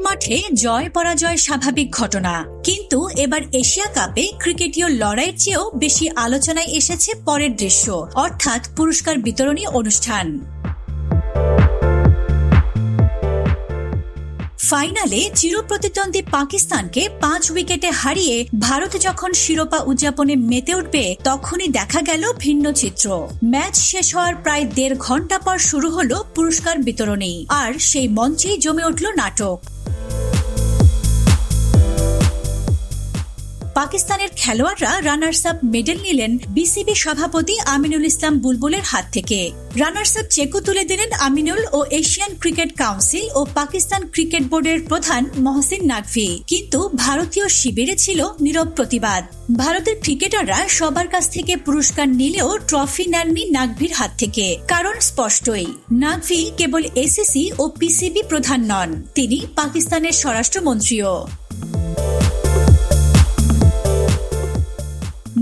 মাঠে জয় পরাজয় স্বাভাবিক ঘটনা। কিন্তু এবার এশিয়া কাপে ক্রিকেটীয় লড়াইয়ের চেয়েও বেশি আলোচনায় এসেছে পরের দৃশ্য, অর্থাৎ পুরস্কার বিতরণী অনুষ্ঠান। ফাইনালে চিরপ্রতিদ্বন্দ্বী পাকিস্তানকে পাঁচ উইকেটে হারিয়ে ভারত যখন শিরোপা উদযাপনে মেতে উঠবে, তখনই দেখা গেল ভিন্ন চিত্র। ম্যাচ শেষ হওয়ার প্রায় দেড় ঘণ্টা পর শুরু হলো পুরস্কার বিতরণী। আর সেই মঞ্চেই জমে উঠল নাটক। পাকিস্তানের খেলোয়াড়রা রানার্স আপ মেডেল নিলেন বিসিবি সভাপতি আমিনুল ইসলাম বুলবুলের হাত থেকে। রানার্স আপ চেকও তুলে দিলেন আমিনুল ও এশিয়ান ক্রিকেট কাউন্সিল ও পাকিস্তান ক্রিকেট বোর্ডের প্রধান মহসিন নাকভি। কিন্তু ভারতীয় শিবিরে ছিল নীরব প্রতিবাদ। ভারতের ক্রিকেটাররা সবার কাছ থেকে পুরস্কার নিলেও ট্রফি নেননি নাকভির হাত থেকে। কারণ স্পষ্টই, নাকভি কেবল এসিসি ও পিসিবি প্রধান নন, তিনি পাকিস্তানের স্বরাষ্ট্রমন্ত্রীও।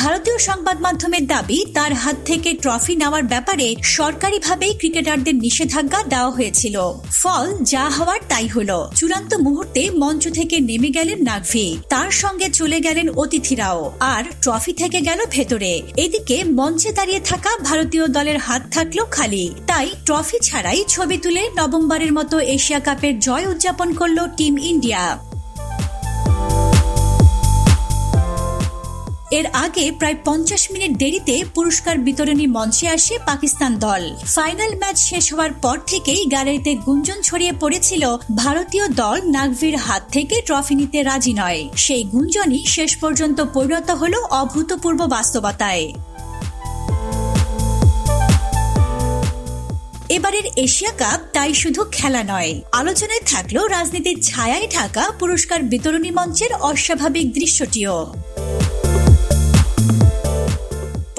ভারতীয় সংবাদ মাধ্যমের দাবি, তার হাত থেকে ট্রফি নেওয়ার ব্যাপারে সরকারিভাবেই ক্রিকেটারদের নিষেধাজ্ঞা দেওয়া হয়েছিল। ফল যা হওয়ার তাই হলো। চূড়ান্ত মুহূর্তে মঞ্চ থেকে নেমে গেলেন নাগভি। তার সঙ্গে চলে গেলেন অতিথিরাও। আর ট্রফি থেকে গেল ভেতরে। এদিকে মঞ্চে দাঁড়িয়ে থাকা ভারতীয় দলের হাত থাকল খালি। তাই ট্রফি ছাড়াই ছবি তুলে নবমবারের মতো এশিয়া কাপের জয় উদযাপন করল টিম ইন্ডিয়া। এর আগে প্রায় পঞ্চাশ মিনিট দেরিতে পুরস্কার বিতরণী মঞ্চে আসে পাকিস্তান দল। ফাইনাল ম্যাচ শেষ হওয়ার পর থেকেই গ্যালারিতে গুঞ্জন ছড়িয়ে পড়েছিল ভারতীয় দল নাগভির হাত থেকে ট্রফি নিতে রাজি নয়। সেই গুঞ্জনই শেষ পর্যন্ত পরিণত হল অভূতপূর্ব বাস্তবতায়। এবারের এশিয়া কাপ তাই শুধু খেলা নয়, আলোচনায় থাকলেও রাজনীতির ছায়ায় ঢাকা পুরস্কার বিতরণী মঞ্চের অস্বাভাবিক দৃশ্যটিও।